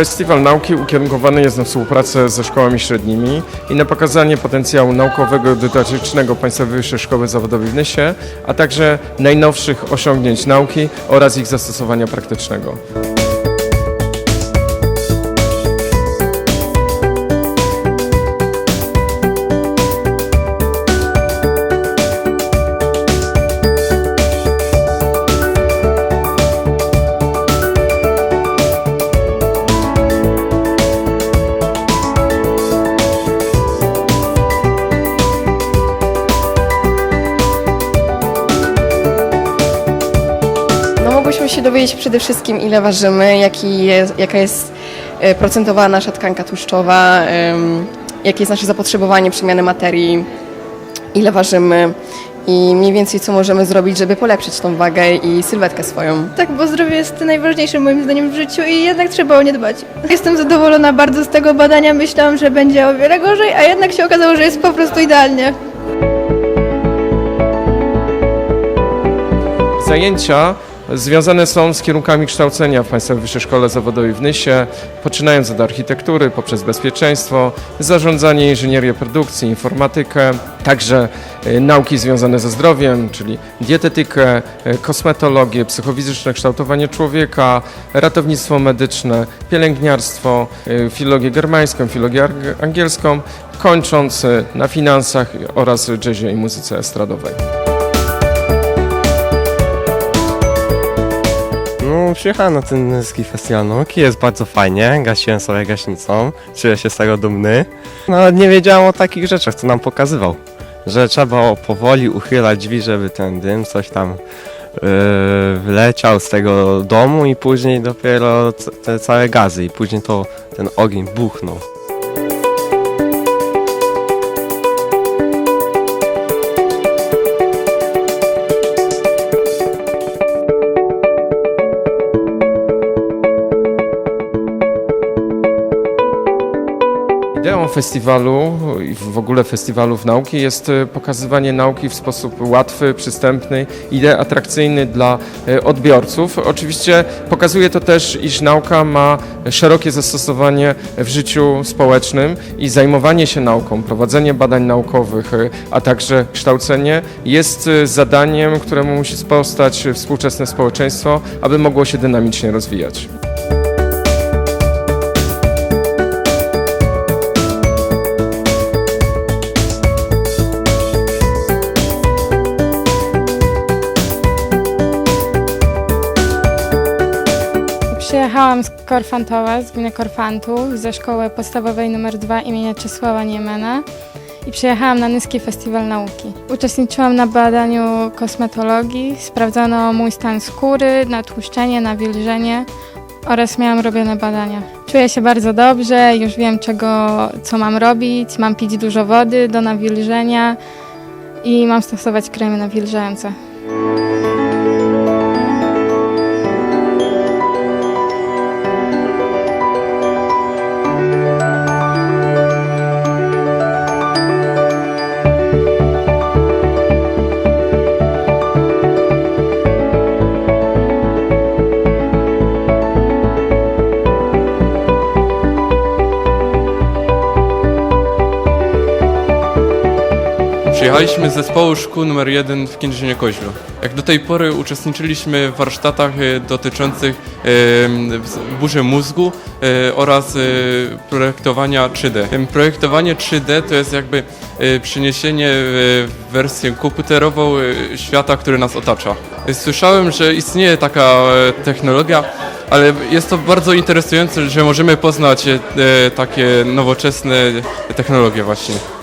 Festiwal Nauki ukierunkowany jest na współpracę ze szkołami średnimi i na pokazanie potencjału naukowego i dydaktycznego Państwowej Wyższej Szkoły Zawodowej w Nysie, a także najnowszych osiągnięć nauki oraz ich zastosowania praktycznego. Mogłyśmy się dowiedzieć przede wszystkim ile ważymy, jaki jest, jaka jest e, procentowa nasza tkanka tłuszczowa, jakie jest nasze zapotrzebowanie przemiany materii, ile ważymy i mniej więcej co możemy zrobić, żeby polepszyć tą wagę i sylwetkę swoją. Tak, bo zdrowie jest najważniejsze moim zdaniem w życiu i jednak trzeba o nie dbać. Jestem zadowolona bardzo z tego badania. Myślałam, że będzie o wiele gorzej, a jednak się okazało, że jest po prostu idealnie. Zajęcia związane są z kierunkami kształcenia w Państwowej Wyższej Szkole Zawodowej w Nysie, poczynając od architektury, poprzez bezpieczeństwo, zarządzanie, inżynierię produkcji, informatykę, także e, nauki związane ze zdrowiem, czyli dietetykę, e, kosmetologię, psychofizyczne kształtowanie człowieka, ratownictwo medyczne, pielęgniarstwo, e, filologię germańską, filologię ang- angielską, kończąc na finansach oraz jazzie i muzyce estradowej. No, przyjechałem na ten ski festiwal jest bardzo fajnie, gasiłem sobie gaśnicą, czuję się z tego dumny. No, ale nie wiedziałem o takich rzeczach, co nam pokazywał. Że trzeba powoli uchylać drzwi, żeby ten dym coś tam yy, wleciał z tego domu i później dopiero te całe gazy i później to ten ogień buchnął. Festiwalu i w ogóle festiwalów nauki jest e, pokazywanie nauki w sposób łatwy, przystępny i atrakcyjny dla e, odbiorców. Oczywiście pokazuje to też, iż nauka ma szerokie zastosowanie w życiu społecznym i zajmowanie się nauką, prowadzenie badań naukowych, e, a także kształcenie jest zadaniem, któremu musi sprostać współczesne społeczeństwo, aby mogło się dynamicznie rozwijać. Przyjechałam z Korfantowa, z gminy Korfantów, ze szkoły podstawowej nr 2 imienia Czesława Niemena i przyjechałam na Nyski Festiwal Nauki. Uczestniczyłam na badaniu kosmetologii, sprawdzono mój stan skóry, natłuszczenie, nawilżenie oraz miałam robione badania. Czuję się bardzo dobrze, już wiem czego, co mam robić, mam pić dużo wody do nawilżenia i mam stosować kremy nawilżające. Przyjechaliśmy z zespołu szkół numer 1 w Kędzierzynie Koźlu. Jak do tej pory uczestniczyliśmy w warsztatach e, dotyczących burzy mózgu e, oraz e, projektowania 3D. Em, Projektowanie 3D to jest jakby przeniesienie w wersję komputerową świata, który nas otacza. Słyszałem, że istnieje taka technologia, ale jest to bardzo interesujące, że możemy poznać takie nowoczesne technologie właśnie.